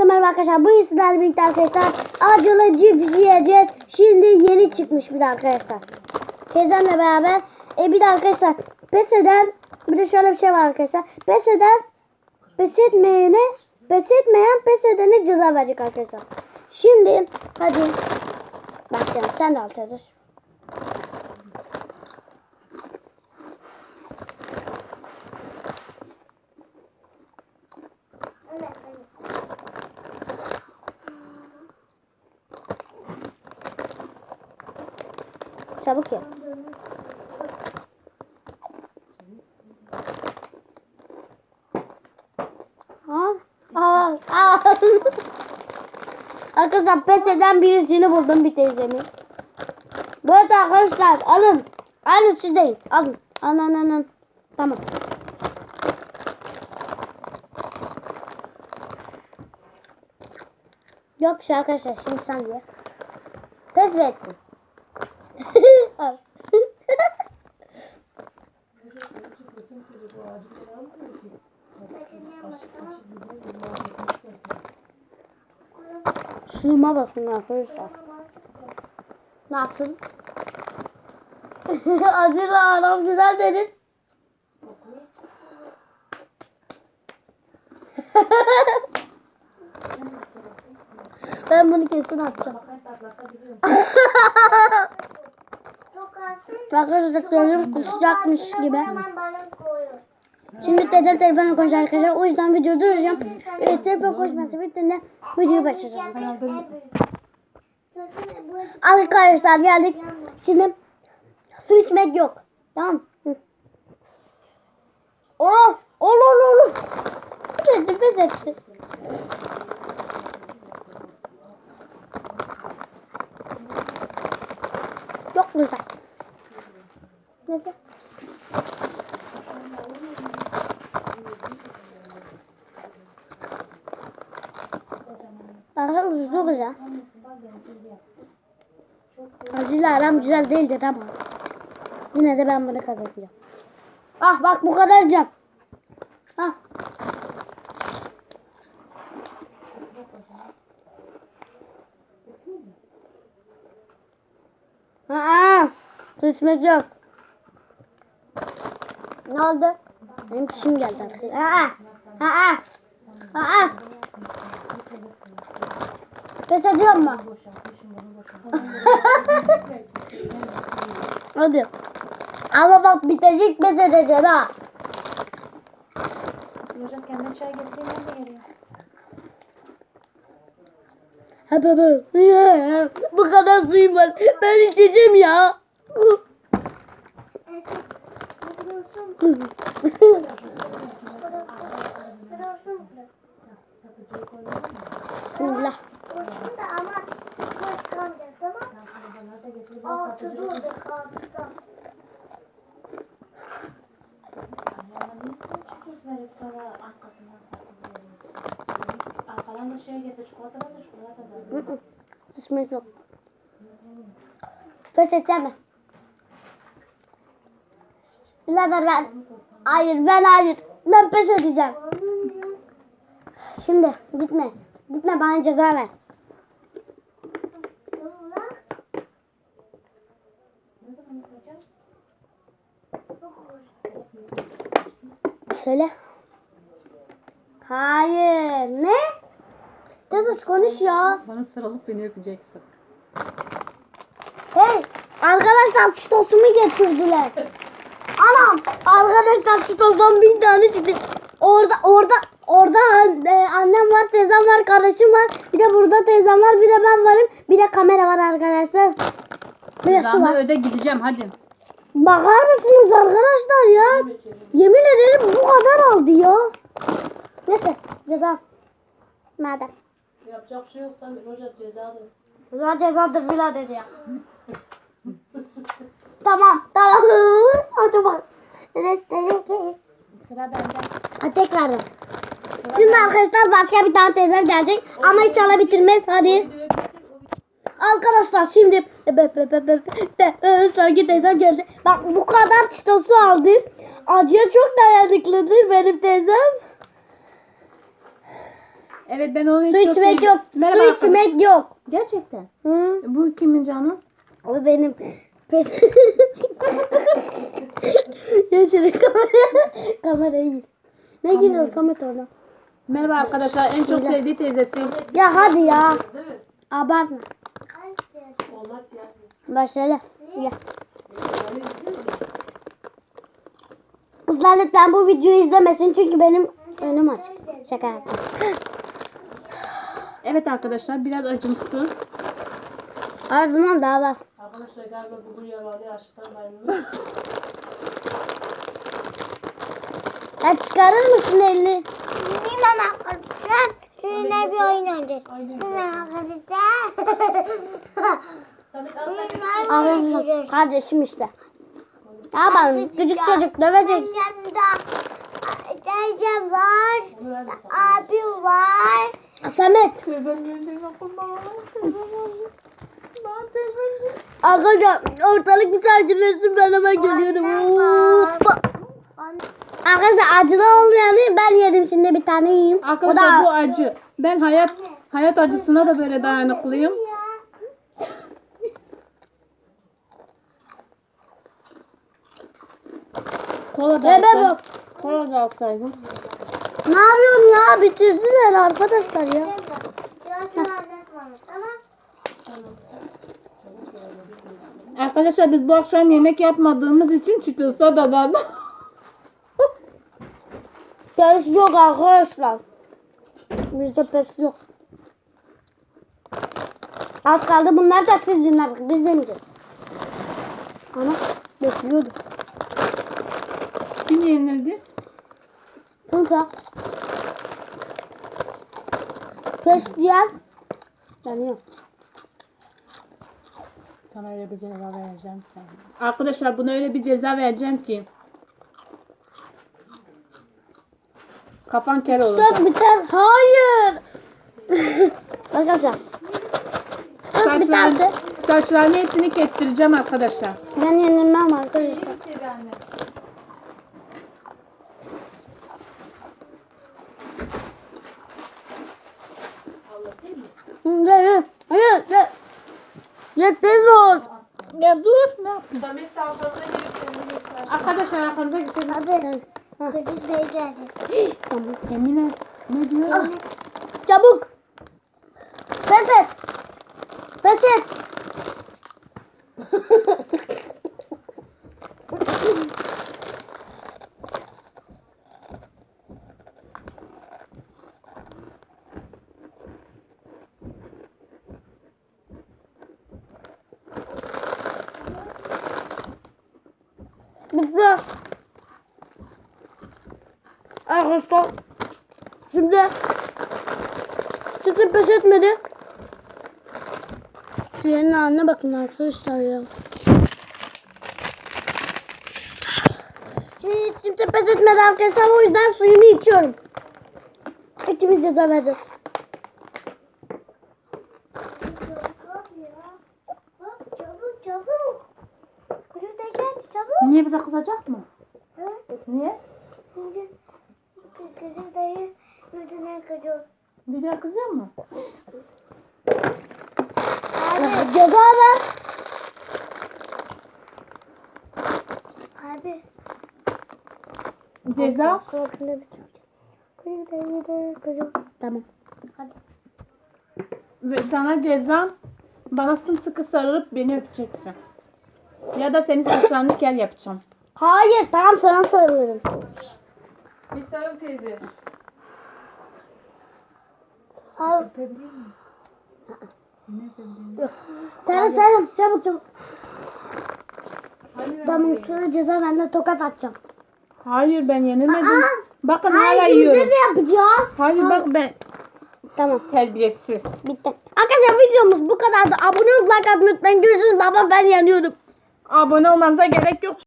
Herkese merhaba arkadaşlar. Bu sizlerle birlikte arkadaşlar acılı cips yiyeceğiz. Şimdi yeni çıkmış bir de arkadaşlar. Teyzemle beraber. E bir de arkadaşlar pes eden bir de şöyle bir şey var arkadaşlar. Pes eden pes etmeyene pes etmeyen pes ceza verecek arkadaşlar. Şimdi hadi başlayalım. Sen de alt. Çabuk ye. Ha? Aa, aa. Arkadaşlar pes eden birisini buldum bir teyzemi. Bu arada arkadaşlar alın. Alın siz değil. Alın. Alın alın alın. Tamam. Yok şu arkadaşlar şimdi sen ye. Pes mi ettin? Al. Suyuma bakın arkadaşlar. Nasıl? Acılı adam güzel dedin. ben bunu kesin atacağım. Çok az. Arkadaşlar gözüm kusacakmış gibi. Şimdi dedem telefonu konuşuyor arkadaşlar. O yüzden videoyu durduracağım. Evet telefon konuşması bittiğinde videoyu başlayacağım. Arkadaşlar geldik. Şimdi su içmek yok. Tamam. Oh! Ol ol ol. Dedi pes etti. Çok güzel. Neyse. Arkadaşlar çok güzel. Acıyla aram güzel değildir ama. Yine de ben bunu kazanacağım. Ah bak bu kadar yiyeceğim. Ah. Aa, kısmet yok. Ne oldu? Benim kişim geldi arkadaşlar. Aa, aa, aa. Pes ediyor mu? Hadi. Ama bak bitecek pes edeceğim ha. Hocam kendine çay getireyim ben de geliyor. Baba. Ya, Bu kadar suyum var. Ben içeceğim ya. Bismillah. Ama Altı durdu altıda. Şey getir, çikolata da çikolata da. Kısmet yok. Pes edeceğim? Birader ben. Hayır ben hayır. Ben pes edeceğim. Şimdi gitme. Gitme bana ceza ver. Söyle. Hayır. Ne? Tezos konuş ya. Bana sarılıp beni öpeceksin. Hey. Arkadaşlar çitosumu getirdiler. Anam. Arkadaşlar çitosdan bin tane çıktı. Orada orada orada e, annem var, teyzem var, kardeşim var. Bir de burada teyzem var, bir de ben varım. Bir de kamera var arkadaşlar. Bir de su var. öde gideceğim hadi. Bakar mısınız arkadaşlar ya? Yemin ederim bu kadar aldı ya. Neyse ceza. Madem. Yapacak bir şey yok tabii. Hoca cezadır. Ceza cezadır bila dedi ya. tamam tamam. Hadi bak. Sıra bende. Hadi tekrardan. Şimdi arkadaşlar başka bir tane teyzem gelecek. Ama inşallah bitirmez. Hadi. Arkadaşlar şimdi be, be, be, be, de, e, sanki teyzem geldi. Bak bu kadar çitosu aldım. Acıya çok dayanıklıdır benim teyzem. Evet ben onu Su hiç çok içmek sevdim. yok. Merhaba Su arkadaşlar. içmek yok. Gerçekten. Hı? Bu kimin canı? O benim. Pes. ya şöyle kamera. Kamerayı. Ne giriyor Samet orada? Merhaba arkadaşlar. En çok sevdiği teyzesi. Ya hadi ya. Abartma. Başlayalım. Ya. Kızlar lütfen bu videoyu izlemesin çünkü benim önüm açık. Şaka yaptım. Evet arkadaşlar biraz acımsı. Hayır bundan daha var. Arkadaşlar galiba bugün yaralı aşktan bayılıyor. Ya çıkarır mısın elini? Hemen arkadaşlar. Sizinle bir oyun oynayacağız. Hemen arkadaşlar. Kardeşim işte. Ne yapalım? Küçük çocuk dövecek. Yanımda teyzem var. Abim var. Samet. Arkadaşlar ortalık bir sakinleşsin ben hemen geliyorum. Hoppa. Arkadaşlar acılı olmayanı ben yedim şimdi bir tane yiyeyim. Arkadaşlar bu acı. Ben hayat hayat acısına da böyle dayanıklıyım. Kola da alsaydım. Kola da alsaydım. Ne yapıyorsun ya? Bitirdiler arkadaşlar ya. Arkadaşlar biz bu akşam yemek yapmadığımız için çıktı sodadan. Pes yok arkadaşlar. Bizde pes yok. Az kaldı bunlar da sizin artık. Biz yemeyeceğiz. Ama bekliyordum. Kim yenildi? Kanka. Pes diyen yanıyor. Sana öyle bir ceza vereceğim ki. Arkadaşlar buna öyle bir ceza vereceğim ki. Kafan kel olacak. Biter. Hayır. arkadaşlar. Stok Saçlar, biterse saçlarını hepsini kestireceğim arkadaşlar. ben yenilmem arkadaşlar. Hı, Ye ye. Ye ye. Ye tez ol. Ya dur. Ne yaptın? Arkadaşlar arkamıza geçelim. Hadi. Kızım teyze. Tamam. Emine ne diyor? Çabuk. Pes et. Pes et. Bitti. Arkadaşlar. Şimdi Çıtır pes etmedi. Şu yerin haline bakın arkadaşlar ya. Şimdi hiç kimse pes etmedi arkadaşlar. O yüzden suyunu içiyorum. İkimiz vereceğiz. Hop, Çabuk çabuk. Kızım teyze çabuk. Niye bize kızacak mı? Hı? Niye? Çünkü kızım dayı yüzüne kızıyor. Video kızıyor mu? Ya, Ceza ver. Abi. Ceza. Kulakında bir. Kızım dayı dayı kızım. Tamam. Hadi. Ve sana ceza bana sımsıkı sarılıp beni öpeceksin. Ya da senin saçlarını kel yapacağım. Hayır tamam sana sarılırım. Bir sarıl teyze. Al. Sarıl sarıl çabuk çabuk. Tamam sana ceza ben de tokat atacağım. Hayır ben yenilmedim. Aa! Bakın hala Hayır yiyorum. bizde de yapacağız. Hayır bak ben Tamam terbiyesiz. bitti. Arkadaşlar videomuz bu kadardı. Abone olup like atmayı unutmayın. Görüşürüz baba ben yanıyorum. Abone olmanıza gerek yok.